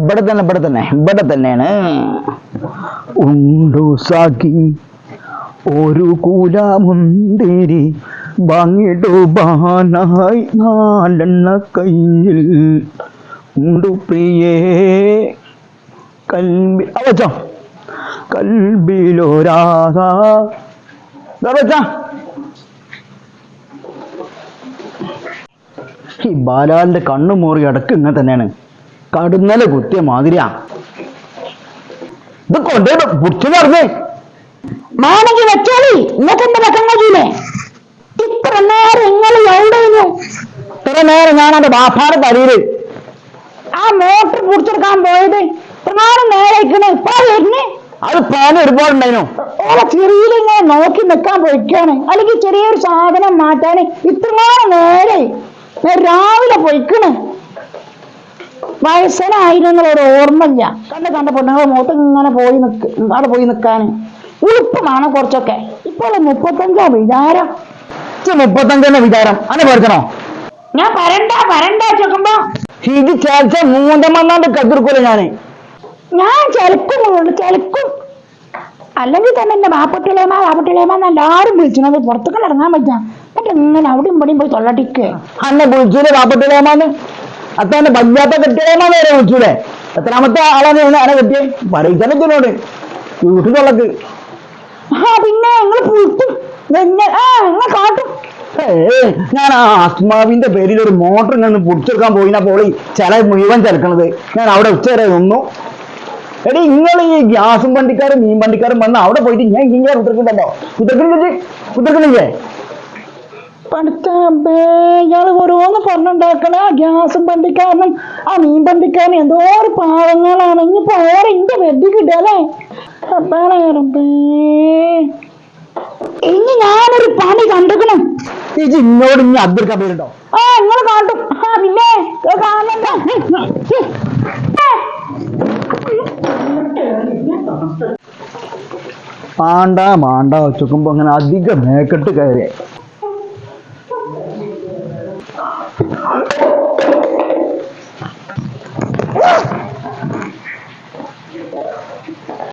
ഇവിടെ തന്നെ ഇവിടെ തന്നെ ഇവിടെ തന്നെയാണ്. ഉണ്ടു സാക്കി ഒരു കൂലാമുന്തിരി വാങ്ങിട്ടു ബാനായി നാലെണ്ണ കയ്യിൽ. ഉണ്ടു പ്രിയേ കൽബി അവച്ചോ കൽബിലൊരാധ ഈ ബാലാലിന്റെ കണ്ണു മോറി അടക്ക് തന്നെയാണ്. കടുന്നല കുത്തിയ മാതിരിയാ. ഇത് കൊണ്ടേ പുടിച്ചു നടന്നേ. മാണെങ്കിൽ വെച്ചാലേ ഇന്നത്തെ വെക്കാൻ കഴിയൂലേ ഇത്ര നേരം ഇങ്ങനെ എവിടെയിരുന്നു ഇത്ര നേരം ഞാൻ എന്റെ ബാപ്പാടെ തലയിൽ ആ മോട്ടർ പുടിച്ചെടുക്കാൻ പോയത്. ഇത്ര നേരം നേരെ ഇരിക്കണേ ഇപ്പൊ വരുന്നേ? അത് പാന ഒരുപാടുണ്ടായിരുന്നു ഓളെ ചെറിയിൽ ഇങ്ങനെ നോക്കി നിൽക്കാൻ പോയിക്കാണ്. അല്ലെങ്കിൽ ചെറിയൊരു സാധനം മാറ്റാന് ഇത്ര നേരം രാവിലെ പോയിക്കണ്. വയസ്സനായിരുന്നു ഒരു ഓർമ്മയില്ല. കണ്ട കണ്ട പെണ്ണുങ്ങൾ മുഖത്ത് ഇങ്ങനെ പോയി നിക്ക് അവിടെ പോയി നിൽക്കാൻ ഉളുപ്പമാണ് കുറച്ചൊക്കെ. ഇപ്പോൾ മുപ്പത്തഞ്ചോ വിചാരം. മുപ്പത്തഞ്ചെന്ന വിചാരം. അന്നെ പറഞ്ഞോ ഞാൻ പരണ്ട പരണ്ട ചോക്കുമ്പോ ഇത് ചേർച്ച മൂന്നമെന്നാണ്ട് കതിർക്കൂല ഞാൻ? ഞാൻ ചെലക്കും ചെലക്കും. അല്ലെങ്കിൽ തന്നെ എന്റെ ബാപ്പട്ടിളേമ ബാപ്പട്ടിളേമ എല്ലാരും വിളിച്ചത് പുറത്തേക്ക് ഇറങ്ങാൻ പറ്റാം എന്നിട്ട് ഇങ്ങനെ അവിടെയും ഇവിടെയും പോയി തൊള്ളട്ടിക്ക്. അന്നെ വിളിച്ചൂലേ ബാപ്പട്ടിലേമാന്ന് അത്തന്നെ വല്ലാത്ത കെട്ടിയേമാന്ന് നേരെ വിളിച്ചൂടെ? എത്രാമത്തെ ആളാണ് ഞാൻ അനെ കെട്ടിയെ? പറയിച്ചനത്തിനോട് വീട്ടിലുള്ളത് ആ പിന്നെ പുട്ടും പിന്നെ- ആ നിങ്ങൾ കാട്ടും. ഞാൻ ആ ആത്മാവിന്റെ പേരിൽ ഒരു മോട്ടർ ഇങ്ങനെ പൊടിച്ചെടുക്കാൻ പോയിനാ. പോളി ചില മുഴുവൻ ചിലക്കണത്. ഞാൻ അവിടെ ഉച്ചവരെ നിന്നു. എടി നിങ്ങൾ ഈ ഗ്യാസും വണ്ടിക്കാരും മീൻ വണ്ടിക്കാരും വന്ന് അവിടെ പോയിട്ട് ഞാൻ ഇങ്ങനെ കുത്തിർക്കുന്നുണ്ടോ കുത്തിർക്കുന്നില്ലേ കുത്തിർക്കുന്നില്ലേ ഇയാൾ ഓരോന്ന് പറഞ്ഞുണ്ടാക്കണ. ഗ്യാസും പണ്ടിക്കാരനും ആ മീൻ പണ്ടിക്കാരനും എന്തോ ഒരു പാവങ്ങളാണ്. ഇനിയിപ്പോ ഓരോ ഇന്റെ വെടി കിട്ടല്ലേ ഇനി ഞാനൊരു പണി കണ്ടുക്കണം. ഈ ഇന്നോട് ഇനി അബ്ദുൽ കബീറുണ്ടോ ആ നിങ്ങൾ കാണും. ആ പിന്നെ കാണണ്ട മാണ്ട മാണ്ട. വെച്ചോക്കുമ്പോ അങ്ങനെ അധികം മേക്കെട്ട് കയറി